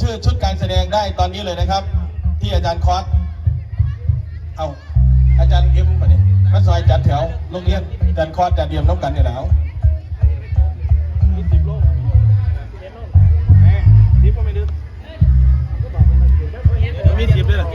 ชื่อชุดการแสดงได้ตอนนี้เลยนะครับ ที่อาจารย์คอสเอาอาจารย์เอ็มมาเนี่ยมาซอยจัดแถวโรงเรียนอาจารย์คอสอาจารย์เดียมน้องกันเนี่ยแล้วมีสิบโลมว่าไม่ดึกมีสิบด้วยเหรอ